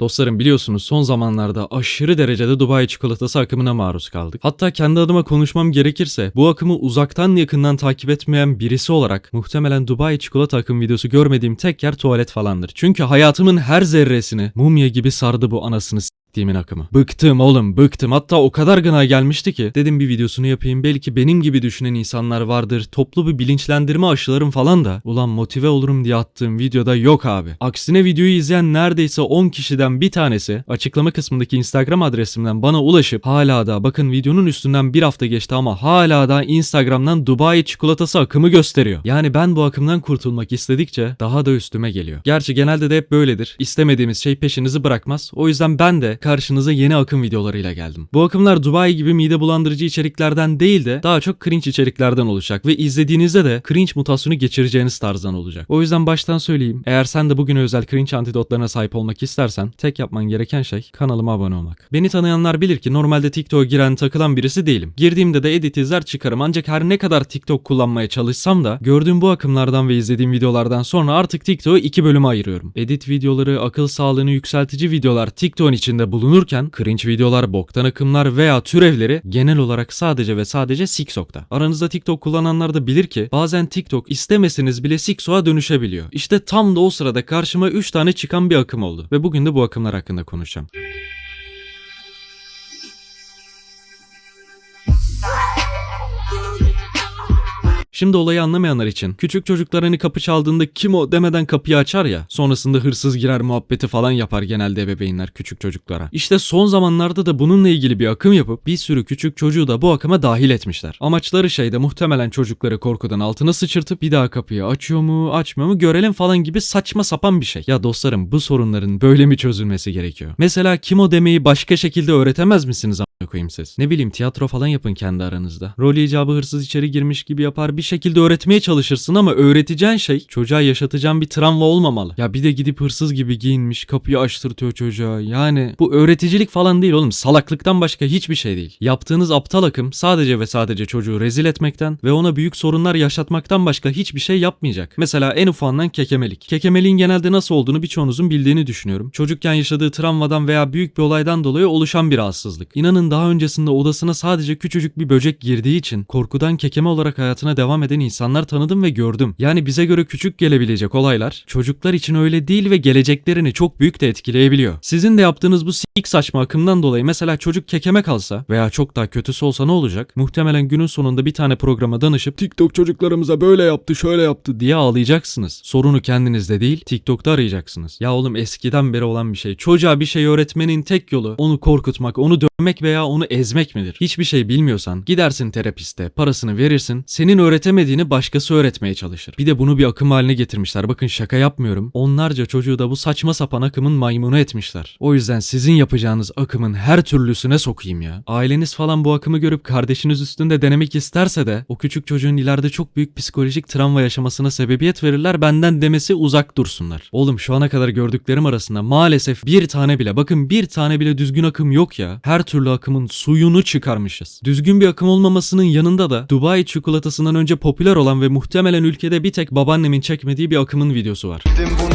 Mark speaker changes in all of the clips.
Speaker 1: Dostlarım biliyorsunuz son zamanlarda aşırı derecede Dubai çikolatası akımına maruz kaldık. Hatta kendi adıma konuşmam gerekirse bu akımı uzaktan yakından takip etmeyen birisi olarak muhtemelen Dubai çikolata akım videosu görmediğim tek yer tuvalet falandır. Çünkü hayatımın her zerresini mumya gibi sardı bu anasını s**tiğimin akımı. Bıktım oğlum bıktım hatta o kadar gına gelmişti ki dedim bir videosunu yapayım belki benim gibi düşünen insanlar vardır toplu bir bilinçlendirme aşılarım falan da ulan motive olurum diye attığım videoda yok abi. Aksine videoyu izleyen neredeyse 10 kişiden bir tanesi açıklama kısmındaki Instagram adresimden bana ulaşıp hala da bakın videonun üstünden bir hafta geçti ama hala da Instagram'dan Dubai çikolatası akımı gösteriyor. Yani ben bu akımdan kurtulmak istedikçe daha da üstüme geliyor. Gerçi genelde de hep böyledir. İstemediğimiz şey peşinizi bırakmaz. O yüzden ben de karşınıza yeni akım videolarıyla geldim. Bu akımlar Dubai gibi mide bulandırıcı içeriklerden değil de daha çok cringe içeriklerden olacak ve izlediğinizde de cringe mutasyonu geçireceğiniz tarzdan olacak. O yüzden baştan söyleyeyim. Eğer sen de bugün özel cringe antidotlarına sahip olmak istersen tek yapman gereken şey kanalıma abone olmak. Beni tanıyanlar bilir ki normalde TikTok'a giren takılan birisi değilim. Girdiğimde de edit izler çıkarım ancak her ne kadar TikTok kullanmaya çalışsam da gördüğüm bu akımlardan ve izlediğim videolardan sonra artık TikTok'u iki bölüme ayırıyorum. Edit videoları, akıl sağlığını yükseltici videolar TikTok'un içinde bulunurken cringe videolar, boktan akımlar veya türevleri genel olarak sadece ve sadece TikTok'ta. Aranızda TikTok kullananlar da bilir ki bazen TikTok istemeseniz bile TikTok'a dönüşebiliyor. İşte tam da o sırada karşıma 3 tane çıkan bir akım oldu ve bugün de bu akımlar hakkında konuşacağım. Şimdi olayı anlamayanlar için küçük çocuklar hani kapı çaldığında kim o demeden kapıyı açar ya sonrasında hırsız girer muhabbeti falan yapar genelde ebeveynler küçük çocuklara. İşte son zamanlarda da bununla ilgili bir akım yapıp bir sürü küçük çocuğu da bu akıma dahil etmişler. Amaçları şey de muhtemelen çocukları korkudan altına sıçırtıp bir daha kapıyı açıyor mu açmıyor mu görelim falan gibi saçma sapan bir şey. Ya dostlarım bu sorunların böyle mi çözülmesi gerekiyor? Mesela kim o demeyi başka şekilde öğretemez misiniz koyayım siz? Ne bileyim tiyatro falan yapın kendi aranızda. Rol icabı hırsız içeri girmiş gibi yapar bir şekilde öğretmeye çalışırsın ama öğreteceğin şey çocuğa yaşatacağın bir travma olmamalı. Ya bir de gidip hırsız gibi giyinmiş kapıyı açtırtıyor çocuğa. Yani bu öğreticilik falan değil oğlum salaklıktan başka hiçbir şey değil. Yaptığınız aptal akım sadece ve sadece çocuğu rezil etmekten ve ona büyük sorunlar yaşatmaktan başka hiçbir şey yapmayacak. Mesela en ufağından kekemelik. Kekemeliğin genelde nasıl olduğunu birçoğunuzun bildiğini düşünüyorum. Çocukken yaşadığı travmadan veya büyük bir olaydan dolayı oluşan bir rahatsızlık. İnanın daha öncesinde odasına sadece küçücük bir böcek girdiği için korkudan kekeme olarak hayatına devam eden insanlar tanıdım ve gördüm. Yani bize göre küçük gelebilecek olaylar çocuklar için öyle değil ve geleceklerini çok büyük de etkileyebiliyor. Sizin de yaptığınız bu sik saçma akımdan dolayı mesela çocuk kekeme kalsa veya çok daha kötüsü olsa ne olacak? Muhtemelen günün sonunda bir tane programa danışıp TikTok çocuklarımıza böyle yaptı şöyle yaptı diye ağlayacaksınız. Sorunu kendinizde değil TikTok'ta arayacaksınız. Ya oğlum eskiden beri olan bir şey. Çocuğa bir şey öğretmenin tek yolu onu korkutmak, onu dövmek veya onu ezmek midir? Hiçbir şey bilmiyorsan gidersin terapiste, parasını verirsin. Senin öğretemediğini başkası öğretmeye çalışır. Bir de bunu bir akım haline getirmişler. Bakın şaka yapmıyorum. Onlarca çocuğu da bu saçma sapan akımın maymunu etmişler. O yüzden sizin yapacağınız akımın her türlüsüne sokayım ya. Aileniz falan bu akımı görüp kardeşiniz üstünde denemek isterse de o küçük çocuğun ileride çok büyük psikolojik travma yaşamasına sebebiyet verirler benden demesi uzak dursunlar. Oğlum şu ana kadar gördüklerim arasında maalesef bir tane bile bakın bir tane bile düzgün akım yok ya. Her türlü akımın suyunu çıkarmışız. Düzgün bir akım olmamasının yanında da Dubai çikolatasından önce popüler olan ve muhtemelen ülkede bir tek babaannemin çekmediği bir akımın videosu var.
Speaker 2: Bu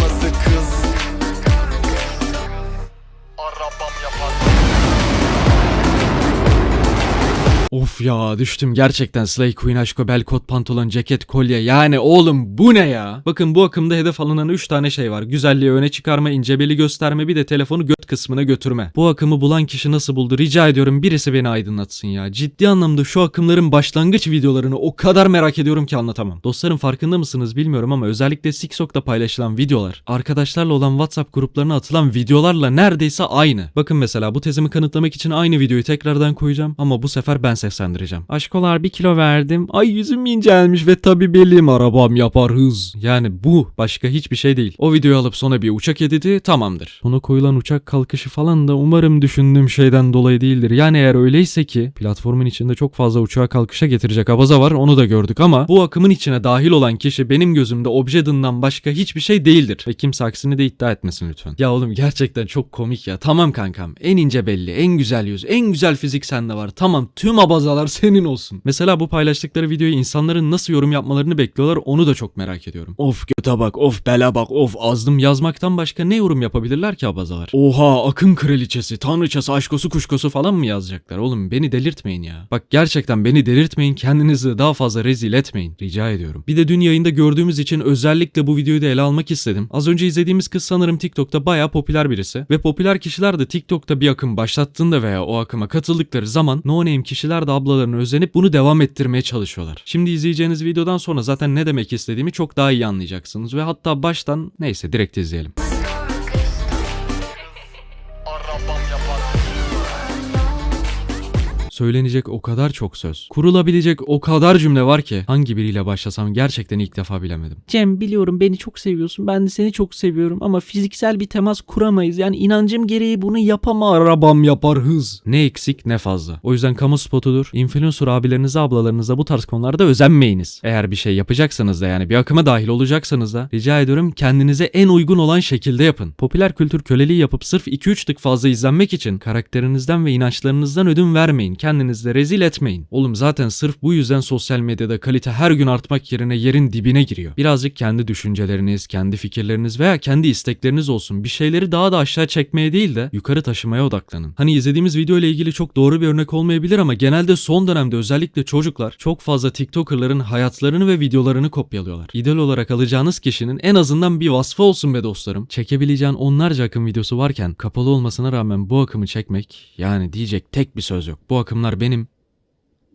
Speaker 1: Of ya düştüm gerçekten Slay Queen aşko bel kot pantolon ceket kolye yani oğlum bu ne ya? Bakın bu akımda hedef alınan 3 tane şey var. Güzelliği öne çıkarma, ince beli gösterme bir de telefonu göt kısmına götürme. Bu akımı bulan kişi nasıl buldu rica ediyorum birisi beni aydınlatsın ya. Ciddi anlamda şu akımların başlangıç videolarını o kadar merak ediyorum ki anlatamam. Dostlarım farkında mısınız bilmiyorum ama özellikle TikTok'ta paylaşılan videolar arkadaşlarla olan WhatsApp gruplarına atılan videolarla neredeyse aynı. Bakın mesela bu tezimi kanıtlamak için aynı videoyu tekrardan koyacağım ama bu sefer ben seslendireceğim. Aşkolar bir kilo verdim. Ay yüzüm incelmiş ve tabi belim arabam yapar hız. Yani bu başka hiçbir şey değil. O videoyu alıp sonra bir uçak editi tamamdır. Ona koyulan uçak kalkışı falan da umarım düşündüğüm şeyden dolayı değildir. Yani eğer öyleyse ki platformun içinde çok fazla uçağa kalkışa getirecek abaza var onu da gördük ama bu akımın içine dahil olan kişi benim gözümde Objeden'dan başka hiçbir şey değildir. Ve kimse aksini de iddia etmesin lütfen. Ya oğlum gerçekten çok komik ya. Tamam kankam en ince belli, en güzel yüz, en güzel fizik sende var. Tamam tüm abazalar senin olsun. Mesela bu paylaştıkları videoyu insanların nasıl yorum yapmalarını bekliyorlar onu da çok merak ediyorum. Of göte bak, of bela bak, of azdım yazmaktan başka ne yorum yapabilirler ki abazalar? Oha akım kraliçesi, tanrıçası, aşkosu kuşkosu falan mı yazacaklar? Oğlum beni delirtmeyin ya. Bak gerçekten beni delirtmeyin kendinizi daha fazla rezil etmeyin. Rica ediyorum. Bir de dün yayında gördüğümüz için özellikle bu videoyu da ele almak istedim. Az önce izlediğimiz kız sanırım TikTok'ta bayağı popüler birisi. Ve popüler kişiler de TikTok'ta bir akım başlattığında veya o akıma katıldıkları zaman no name kişiler de ablalarına özenip bunu devam ettirmeye çalışıyorlar. Şimdi izleyeceğiniz videodan sonra zaten ne demek istediğimi çok daha iyi anlayacaksınız. Ve hatta baştan neyse direkt izleyelim. Söylenecek o kadar çok söz. Kurulabilecek o kadar cümle var ki hangi biriyle başlasam gerçekten ilk defa bilemedim.
Speaker 3: Cem biliyorum beni çok seviyorsun. Ben de seni çok seviyorum ama fiziksel bir temas kuramayız. Yani inancım gereği bunu yapamam.
Speaker 1: Arabam yapar hız. Ne eksik ne fazla. O yüzden kamu spotudur. Influencer abilerinize ablalarınıza bu tarz konularda özenmeyiniz. Eğer bir şey yapacaksanız da yani bir akıma dahil olacaksanız da rica ediyorum kendinize en uygun olan şekilde yapın. Popüler kültür köleliği yapıp sırf 2-3 tık fazla izlenmek için karakterinizden ve inançlarınızdan ödün vermeyin. Kendinizi de rezil etmeyin. Oğlum zaten sırf bu yüzden sosyal medyada kalite her gün artmak yerine yerin dibine giriyor. Birazcık kendi düşünceleriniz, kendi fikirleriniz veya kendi istekleriniz olsun. Bir şeyleri daha da aşağı çekmeye değil de yukarı taşımaya odaklanın. Hani izlediğimiz video ile ilgili çok doğru bir örnek olmayabilir ama genelde son dönemde özellikle çocuklar çok fazla TikToker'ların hayatlarını ve videolarını kopyalıyorlar. İdol olarak alacağınız kişinin en azından bir vasfı olsun be dostlarım. Çekebileceğin onlarca akım videosu varken kapalı olmasına rağmen bu akımı çekmek yani diyecek tek bir söz yok. Bu akımlar benim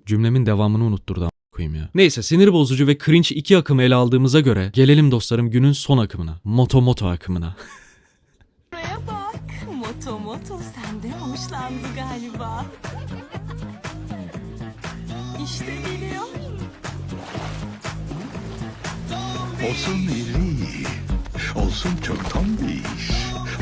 Speaker 1: cümlemin devamını unutturdu koyayım ya. Neyse sinir bozucu ve cringe iki akımı ele aldığımıza göre gelelim dostlarım günün son akımına. Moto moto akımına.
Speaker 4: Buraya bak. Moto moto senden hoşlandı galiba. İşte geliyor.
Speaker 5: Olsun iri, olsun çok tombiş,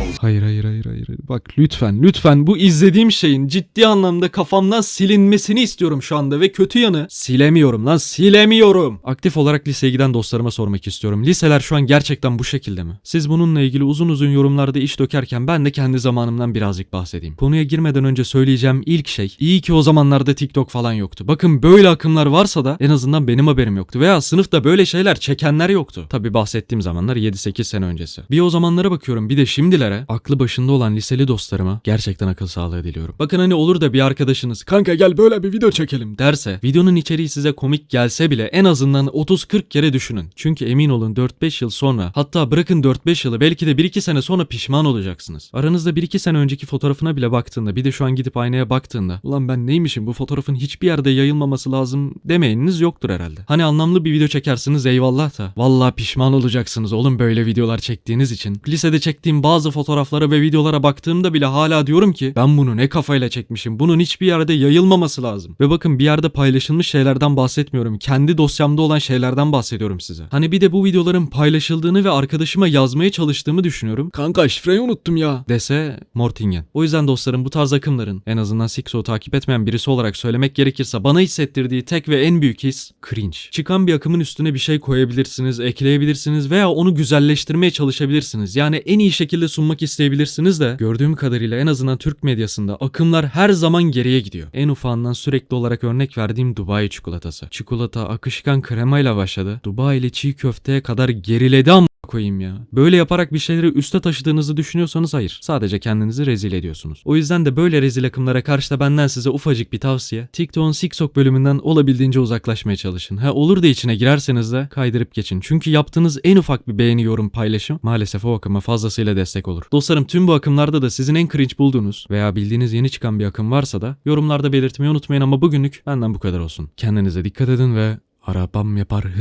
Speaker 5: olsun
Speaker 1: Hayır hayır hayır hayır. Bak lütfen lütfen bu izlediğim şeyin ciddi anlamda kafamdan silinmesini istiyorum şu anda ve kötü yanı silemiyorum lan silemiyorum. Aktif olarak liseye giden dostlarıma sormak istiyorum. Liseler şu an gerçekten bu şekilde mi? Siz bununla ilgili uzun uzun yorumlarda iş dökerken ben de kendi zamanımdan birazcık bahsedeyim. Konuya girmeden önce söyleyeceğim ilk şey iyi ki o zamanlarda TikTok falan yoktu. Bakın böyle akımlar varsa da en azından benim haberim yoktu veya sınıfta böyle şeyler çekenler yoktu. Tabi bahsettiğim zamanlar 7-8 sene öncesi. Bir o zamanlara bakıyorum bir de şimdilere aklı başında olan liseli dostlarıma gerçekten akıl sağlığı diliyorum. Bakın hani olur da bir arkadaşınız kanka gel böyle bir video çekelim derse videonun içeriği size komik gelse bile en azından 30-40 kere düşünün. Çünkü emin olun 4-5 yıl sonra hatta bırakın 4-5 yılı belki de 1-2 sene sonra pişman olacaksınız. Aranızda 1-2 sene önceki fotoğrafına bile baktığında bir de şu an gidip aynaya baktığında ulan ben neymişim bu fotoğrafın hiçbir yerde yayılmaması lazım demeyiniz yoktur herhalde. Hani anlamlı bir video çekersiniz eyvallah da. Vallahi pişman olacaksınız oğlum böyle videolar çektiğiniz için. Lisede çektiğim bazı fotoğraflara ve videolara baktığımda bile hala diyorum ki ben bunu ne kafayla çekmişim. Bunun hiçbir yerde yayılmaması lazım. Ve bakın bir yerde paylaşılmış şeylerden bahsetmiyorum. Kendi dosyamda olan şeylerden bahsediyorum size. Hani bir de bu videoların paylaşıldığını ve arkadaşıma yazmaya çalıştığımı düşünüyorum. Kanka şifreyi unuttum ya. Dese Mortingen. O yüzden dostlarım bu tarz akımların en azından Sixo takip etmeyen birisi olarak söylemek gerekirse bana hissettirdiği tek ve en büyük his cringe. Çıkan bir akımın üstüne bir şey koyabilirsiniz, ekleyebilirsiniz veya onu güzelleştirmeye çalışabilirsiniz. Yani en iyi şekilde sunmak isteyebilirsiniz de gördüğüm kadarıyla en azından Türk medyasında akımlar her zaman geriye gidiyor. En ufağından sürekli olarak örnek verdiğim Dubai çikolatası. Çikolata akışkan kremayla başladı. Dubai ile çiğ köfteye kadar geriledi ama koyayım ya. Böyle yaparak bir şeyleri üste taşıdığınızı düşünüyorsanız hayır. Sadece kendinizi rezil ediyorsunuz. O yüzden de böyle rezil akımlara karşı da benden size ufacık bir tavsiye. TikTok'un TikTok bölümünden olabildiğince uzaklaşmaya çalışın. Ha olur da içine girerseniz de kaydırıp geçin. Çünkü yaptığınız en ufak bir beğeni, yorum, paylaşım maalesef o akıma fazlasıyla destek olur. Dostlarım tüm bu akımlarda da sizin en cringe bulduğunuz veya bildiğiniz yeni çıkan bir akım varsa da yorumlarda belirtmeyi unutmayın ama bugünlük benden bu kadar olsun. Kendinize dikkat edin ve arabam yapar